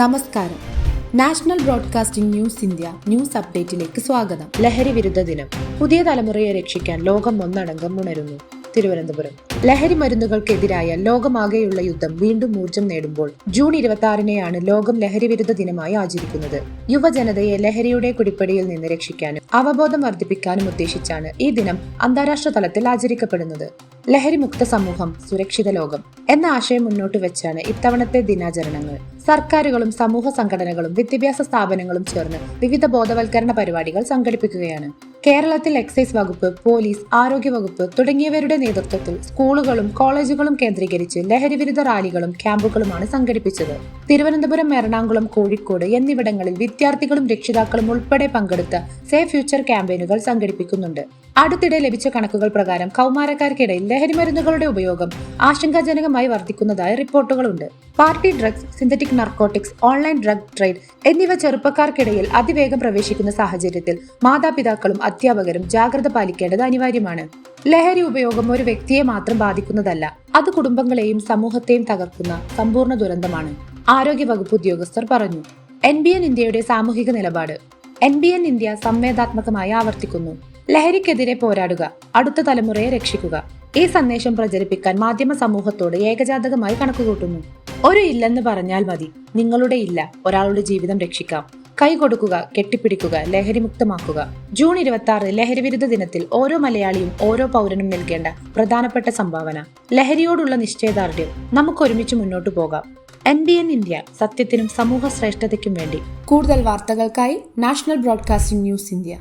നമസ്കാരം. National broadcasting news India news അപ്ഡേറ്റിലേക്ക് സ്വാഗതം. ലഹരി വിരുദ്ധ ദിനം. പുതിയ തലമുറയെ രക്ഷിക്കാൻ ലോകം ഒന്നടങ്കം ഉണരുന്നു. തിരുവനന്തപുരം. ലഹരി മരുന്നുകൾക്കെതിരായ ലോകമാകെയുള്ള യുദ്ധം വീണ്ടും ഊർജം നേടുമ്പോൾ ജൂൺ ഇരുപത്തി ആറിനെയാണ് ലോകം ലഹരി വിരുദ്ധ ദിനമായി ആചരിക്കുന്നത്. യുവജനതയെ ലഹരിയുടെ കുടിപ്പടിയിൽ നിന്ന് രക്ഷിക്കാനും അവബോധം വർദ്ധിപ്പിക്കാനും ഉദ്ദേശിച്ചാണ് ഈ ദിനം അന്താരാഷ്ട്ര തലത്തിൽ ആചരിക്കപ്പെടുന്നത്. ലഹരിമുക്ത സമൂഹം സുരക്ഷിത ലോകം എന്ന ആശയം മുന്നോട്ട് വെച്ചാണ് ഇത്തവണത്തെ ദിനാചരണങ്ങൾ. സർക്കാരുകളും സമൂഹ സംഘടനകളും വിദ്യാഭ്യാസ സ്ഥാപനങ്ങളും ചേർന്ന് വിവിധ ബോധവൽക്കരണ പരിപാടികൾ സംഘടിപ്പിക്കുകയാണ്. കേരളത്തിൽ എക്സൈസ് വകുപ്പ് പോലീസ് ആരോഗ്യ വകുപ്പ് തുടങ്ങിയവരുടെ നേതൃത്വത്തിൽ സ്കൂളുകളും കോളേജുകളും കേന്ദ്രീകരിച്ച് ലഹരിവിരുദ്ധ റാലികളും ക്യാമ്പുകളുമാണ് സംഘടിപ്പിച്ചത്. തിരുവനന്തപുരം എറണാകുളം കോഴിക്കോട് എന്നിവിടങ്ങളിൽ വിദ്യാർത്ഥികളും രക്ഷിതാക്കളും ഉൾപ്പെടെ പങ്കെടുത്ത സേഫ് ഫ്യൂച്ചർ ക്യാമ്പയിനുകൾ സംഘടിപ്പിക്കുന്നുണ്ട്. അടുത്തിടെ ലഭിച്ച കണക്കുകൾ പ്രകാരം കൗമാരക്കാർക്കിടയിൽ ലഹരി മരുന്നുകളുടെ ഉപയോഗം ആശങ്കാജനകമായി വർദ്ധിക്കുന്നതായി റിപ്പോർട്ടുകളുണ്ട്. Party drugs synthetic narcotics online drug trade എന്നിവ ചെറുപ്പക്കാർക്കിടയിൽ അതിവേഗം പ്രവേശിക്കുന്ന സാഹചര്യത്തിൽ മാതാപിതാക്കളും അധ്യാപകരും ജാഗ്രത പാലിക്കേണ്ടത് അനിവാര്യമാണ്. ലഹരി ഉപയോഗം ഒരു വ്യക്തിയെ മാത്രം ബാധിക്കുന്നതല്ല അത് കുടുംബങ്ങളെയും സമൂഹത്തെയും തകർക്കുന്ന സമ്പൂർണ ദുരന്തമാണ് ആരോഗ്യ വകുപ്പ് ഉദ്യോഗസ്ഥർ പറഞ്ഞു. എൻ ബി എൻ ഇന്ത്യയുടെ സാമൂഹിക നിലപാട്. എൻ ബി എൻ ഇന്ത്യ സംവേദാത്മകമായി ആവർത്തിക്കുന്നു. ലഹരിക്കെതിരെ പോരാടുക അടുത്ത തലമുറയെ രക്ഷിക്കുക. ഈ സന്ദേശം പ്രചരിപ്പിക്കാൻ മാധ്യമ സമൂഹത്തോട് ഏകജാതകമായി കണക്കുകൂട്ടുന്നു. ഒരു ഇല്ലെന്ന് പറഞ്ഞാൽ മതി നിങ്ങളുടെ ഇല്ല ഒരാളുടെ ജീവിതം രക്ഷിക്കാം. കൈ കൊടുക്കുക കെട്ടിപ്പിടിക്കുക ലഹരിമുക്തമാക്കുക. ജൂൺ ഇരുപത്തി ആറ് ലഹരിവിരുദ്ധ ദിനത്തിൽ ഓരോ മലയാളിയും ഓരോ പൗരനും നൽകേണ്ട പ്രധാനപ്പെട്ട സംഭാവന. ലഹരിയോടുള്ള നിശ്ചയദാർഢ്യം നമുക്ക് ഒരുമിച്ച് മുന്നോട്ടു പോകാം. എൻ ബി എൻ ഇന്ത്യ സത്യത്തിനും സമൂഹ ശ്രേഷ്ഠതയ്ക്കും വേണ്ടി. കൂടുതൽ വാർത്തകൾക്കായി നാഷണൽ ബ്രോഡ്കാസ്റ്റിംഗ് ന്യൂസ് ഇന്ത്യ.